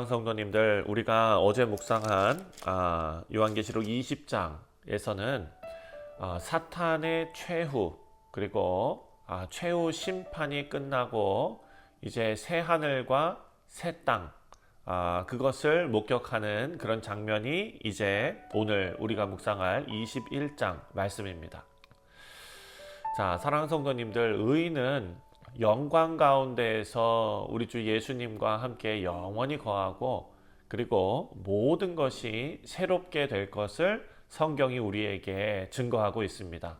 네, 사랑하는 성도님들, 우리가 어제 묵상한 아, 요한계시록 20장에서는 아, 사탄의 최후 그리고 아, 최후 심판이 끝나고 이제 새 하늘과 새 땅, 아, 그것을 목격하는 그런 장면이 이제 오늘 우리가 묵상할 21장 말씀입니다. 자, 사랑하는 성도님들, 의인은 영광 가운데에서 우리 주 예수님과 함께 영원히 거하고 그리고 모든 것이 새롭게 될 것을 성경이 우리에게 증거하고 있습니다.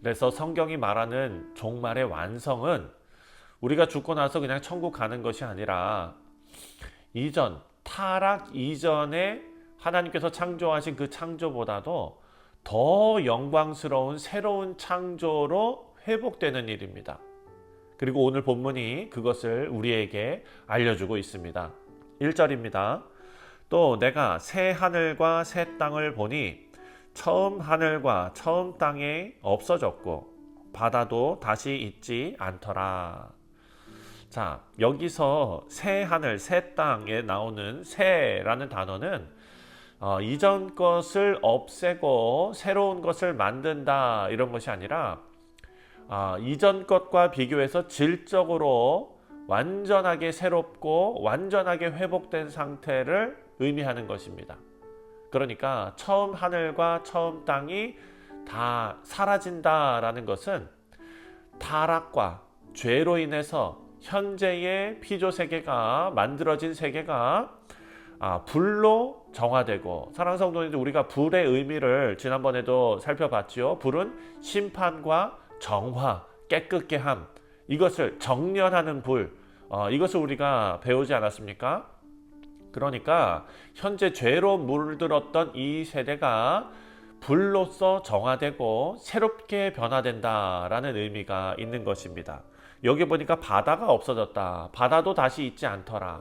그래서 성경이 말하는 종말의 완성은 우리가 죽고 나서 그냥 천국 가는 것이 아니라 이전 타락 이전에 하나님께서 창조하신 그 창조보다도 더 영광스러운 새로운 창조로 회복되는 일입니다. 그리고 오늘 본문이 그것을 우리에게 알려주고 있습니다. 1절입니다. 또 내가 새 하늘과 새 땅을 보니 처음 하늘과 처음 땅에 없어졌고 바다도 다시 있지 않더라. 자, 여기서 새 하늘, 새 땅에 나오는 새라는 단어는 어, 이전 것을 없애고 새로운 것을 만든다 이런 것이 아니라 아, 이전 것과 비교해서 질적으로 완전하게 새롭고 완전하게 회복된 상태를 의미하는 것입니다. 그러니까 처음 하늘과 처음 땅이 다 사라진다라는 것은 타락과 죄로 인해서 현재의 피조 세계가 만들어진 세계가 아, 불로 정화되고 사랑하는 성도님들 우리가 불의 의미를 지난번에도 살펴봤지요. 불은 심판과 정화, 깨끗게 함, 이것을 정련하는 불, 어, 이것을 우리가 배우지 않았습니까? 그러니까 현재 죄로 물들었던 이 세대가 불로서 정화되고 새롭게 변화된다라는 의미가 있는 것입니다. 여기 보니까 바다가 없어졌다. 바다도 다시 있지 않더라.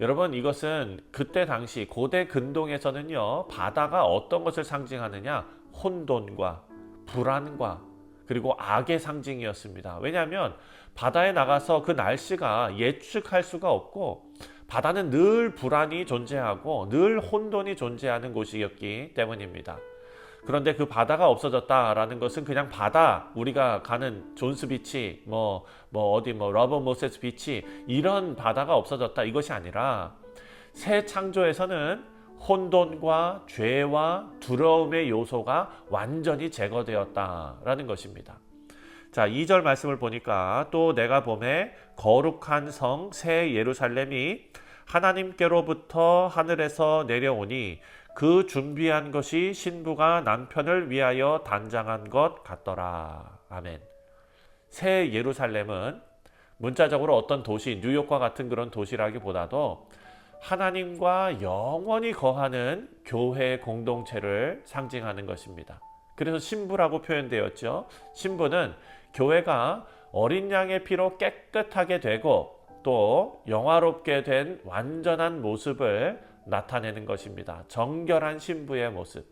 여러분 이것은 그때 당시 고대 근동에서는요 바다가 어떤 것을 상징하느냐 혼돈과 불안과 그리고 악의 상징이었습니다. 왜냐하면 바다에 나가서 그 날씨가 예측할 수가 없고 바다는 늘 불안이 존재하고 늘 혼돈이 존재하는 곳이었기 때문입니다. 그런데 그 바다가 없어졌다라는 것은 그냥 바다 우리가 가는 존스 비치 뭐뭐 어디 뭐 러버 모세스 비치 이런 바다가 없어졌다 이것이 아니라 새 창조에서는 혼돈과 죄와 두려움의 요소가 완전히 제거되었다라는 것입니다. 자, 2절 말씀을 보니까 또 내가 봄에 거룩한 성 새 예루살렘이 하나님께로부터 하늘에서 내려오니 그 준비한 것이 신부가 남편을 위하여 단장한 것 같더라. 아멘. 새 예루살렘은 문자적으로 어떤 도시, 뉴욕과 같은 그런 도시라기보다도 하나님과 영원히 거하는 교회 공동체를 상징하는 것입니다. 그래서 신부라고 표현되었죠. 신부는 교회가 어린 양의 피로 깨끗하게 되고 또 영화롭게 된 완전한 모습을 나타내는 것입니다. 정결한 신부의 모습.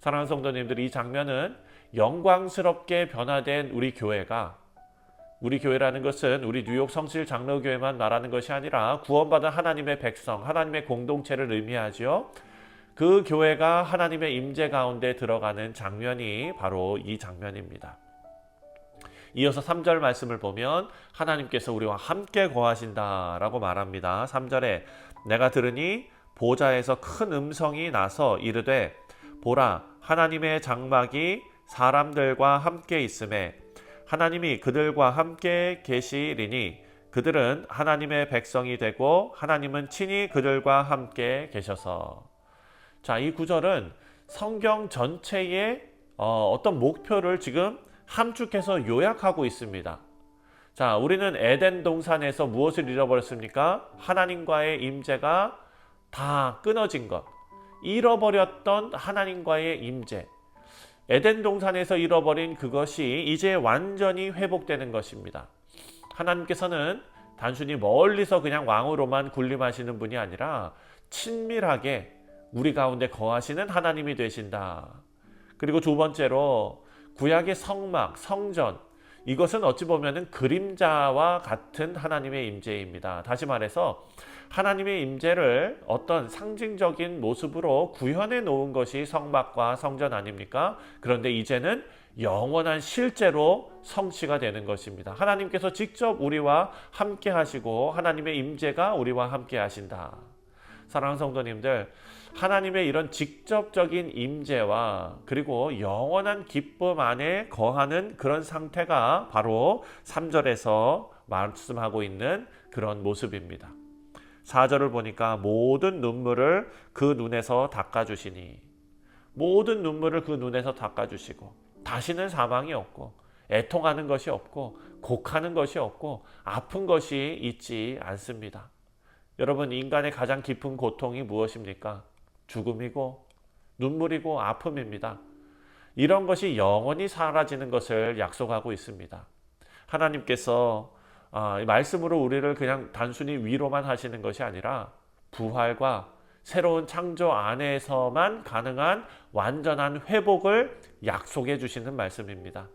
사랑하는 성도님들, 이 장면은 영광스럽게 변화된 우리 교회가 우리 교회라는 것은 우리 뉴욕 성실 장로교회만 말하는 것이 아니라 구원받은 하나님의 백성, 하나님의 공동체를 의미하죠. 그 교회가 하나님의 임재 가운데 들어가는 장면이 바로 이 장면입니다. 이어서 3절 말씀을 보면 하나님께서 우리와 함께 거하신다라고 말합니다. 3절에 내가 들으니 보좌에서 큰 음성이 나서 이르되 보라 하나님의 장막이 사람들과 함께 있음에 하나님이 그들과 함께 계시리니 그들은 하나님의 백성이 되고 하나님은 친히 그들과 함께 계셔서 자, 이 구절은 성경 전체의 어, 어떤 목표를 지금 함축해서 요약하고 있습니다. 자, 우리는 에덴 동산에서 무엇을 잃어버렸습니까? 하나님과의 임재가 다 끊어진 것. 잃어버렸던 하나님과의 임재. 에덴 동산에서 잃어버린 그것이 이제 완전히 회복되는 것입니다. 하나님께서는 단순히 멀리서 그냥 왕으로만 군림하시는 분이 아니라 친밀하게 우리 가운데 거하시는 하나님이 되신다. 그리고 두 번째로 구약의 성막, 성전, 이것은 어찌 보면은 그림자와 같은 하나님의 임재입니다. 다시 말해서 하나님의 임재를 어떤 상징적인 모습으로 구현해 놓은 것이 성막과 성전 아닙니까? 그런데 이제는 영원한 실제로 성취가 되는 것입니다. 하나님께서 직접 우리와 함께 하시고 하나님의 임재가 우리와 함께 하신다. 사랑하는 성도님들, 하나님의 이런 직접적인 임재와 그리고 영원한 기쁨 안에 거하는 그런 상태가 바로 3절에서 말씀하고 있는 그런 모습입니다. 4절을 보니까 모든 눈물을 그 눈에서 닦아주시니 모든 눈물을 그 눈에서 닦아주시고 다시는 사망이 없고 애통하는 것이 없고 곡하는 것이 없고 아픈 것이 있지 않습니다. 여러분 인간의 가장 깊은 고통이 무엇입니까? 죽음이고 눈물이고 아픔입니다. 이런 것이 영원히 사라지는 것을 약속하고 있습니다. 하나님께서 아, 말씀으로 우리를 그냥 단순히 위로만 하시는 것이 아니라 부활과 새로운 창조 안에서만 가능한 완전한 회복을 약속해 주시는 말씀입니다.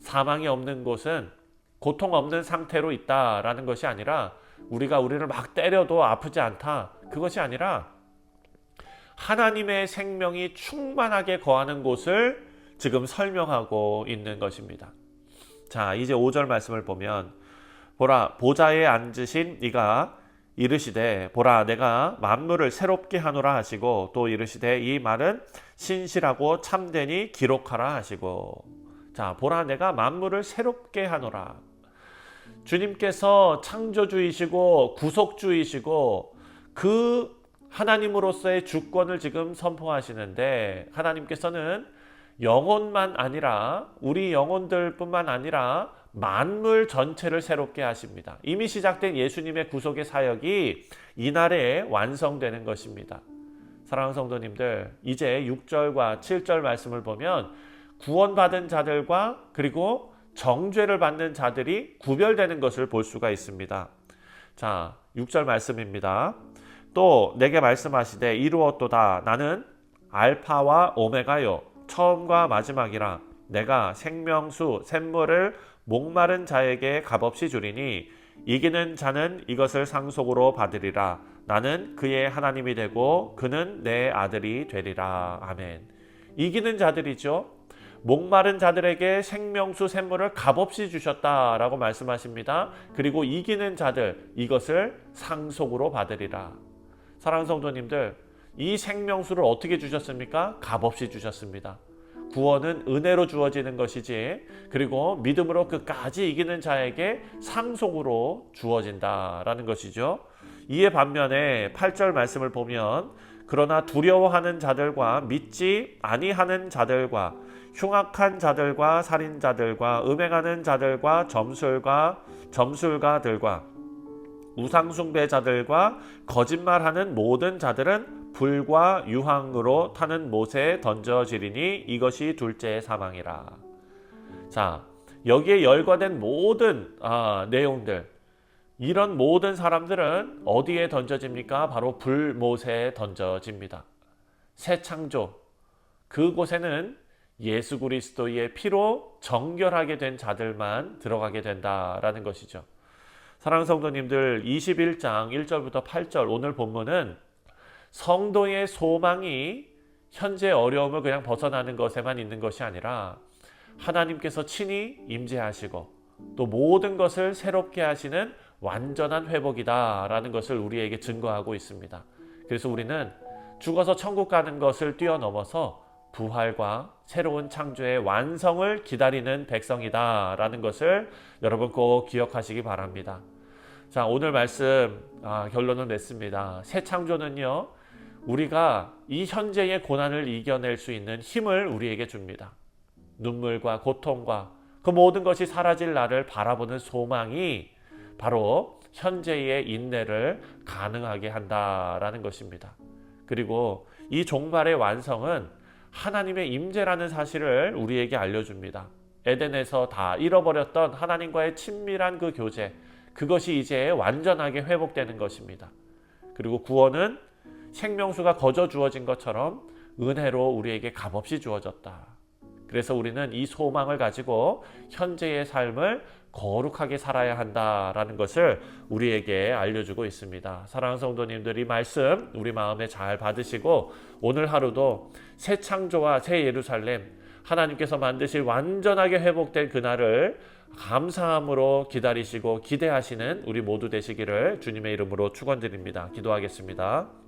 사망이 없는 곳은 고통 없는 상태로 있다라는 것이 아니라 우리가 우리를 막 때려도 아프지 않다. 그것이 아니라 하나님의 생명이 충만하게 거하는 곳을 지금 설명하고 있는 것입니다. 자, 이제 5절 말씀을 보면 보라 보좌에 앉으신 이가 이르시되 보라 내가 만물을 새롭게 하노라 하시고 또 이르시되 이 말은 신실하고 참되니 기록하라 하시고 자 보라 내가 만물을 새롭게 하노라 주님께서 창조주이시고 구속주이시고 그 하나님으로서의 주권을 지금 선포하시는데 하나님께서는 영혼만 아니라 우리 영혼들뿐만 아니라 만물 전체를 새롭게 하십니다. 이미 시작된 예수님의 구속의 사역이 이날에 완성되는 것입니다. 사랑하는 성도님들, 이제 6절과 7절 말씀을 보면 구원받은 자들과 그리고 정죄를 받는 자들이 구별되는 것을 볼 수가 있습니다. 자, 6절 말씀입니다. 또 내게 말씀하시되 이루었도다. 나는 알파와 오메가요. 처음과 마지막이라 내가 생명수 샘물을 목마른 자에게 값없이 주리니 이기는 자는 이것을 상속으로 받으리라. 나는 그의 하나님이 되고 그는 내 아들이 되리라. 아멘. 이기는 자들이죠 목마른 자들에게 생명수 샘물을 값없이 주셨다라고 말씀하십니다 그리고 이기는 자들 이것을 상속으로 받으리라 사랑하는 성도님들 이 생명수를 어떻게 주셨습니까? 값없이 주셨습니다 구원은 은혜로 주어지는 것이지 그리고 믿음으로 끝까지 이기는 자에게 상속으로 주어진다라는 것이죠. 이에 반면에 8절 말씀을 보면 그러나 두려워하는 자들과 믿지 아니하는 자들과 흉악한 자들과 살인자들과 음행하는 자들과 점술과 점술가들과 우상숭배자들과 거짓말하는 모든 자들은 불과 유황으로 타는 못에 던져지리니 이것이 둘째 사망이라. 자, 여기에 열거된 모든 아, 내용들 이런 모든 사람들은 어디에 던져집니까? 바로 불못에 던져집니다. 새 창조 그곳에는 예수 그리스도의 피로 정결하게 된 자들만 들어가게 된다라는 것이죠. 사랑하는 성도님들 21장 1절부터 8절 오늘 본문은 성도의 소망이 현재 어려움을 그냥 벗어나는 것에만 있는 것이 아니라 하나님께서 친히 임재하시고 또 모든 것을 새롭게 하시는 완전한 회복이다라는 것을 우리에게 증거하고 있습니다. 그래서 우리는 죽어서 천국 가는 것을 뛰어넘어서 부활과 새로운 창조의 완성을 기다리는 백성이다라는 것을 여러분 꼭 기억하시기 바랍니다. 자, 오늘 말씀 아, 결론을 냈습니다. 새 창조는요, 우리가 이 현재의 고난을 이겨낼 수 있는 힘을 우리에게 줍니다. 눈물과 고통과 그 모든 것이 사라질 날을 바라보는 소망이 바로 현재의 인내를 가능하게 한다라는 것입니다. 그리고 이 종말의 완성은 하나님의 임재라는 사실을 우리에게 알려줍니다. 에덴에서 다 잃어버렸던 하나님과의 친밀한 그 교제, 그것이 이제 완전하게 회복되는 것입니다. 그리고 구원은 생명수가 거저 주어진 것처럼 은혜로 우리에게 값없이 주어졌다. 그래서 우리는 이 소망을 가지고 현재의 삶을 거룩하게 살아야 한다라는 것을 우리에게 알려주고 있습니다. 사랑하는 성도님들 이 말씀 우리 마음에 잘 받으시고 오늘 하루도 새 창조와 새 예루살렘 하나님께서 만드실 완전하게 회복된 그날을 감사함으로 기다리시고 기대하시는 우리 모두 되시기를 주님의 이름으로 축원드립니다. 기도하겠습니다.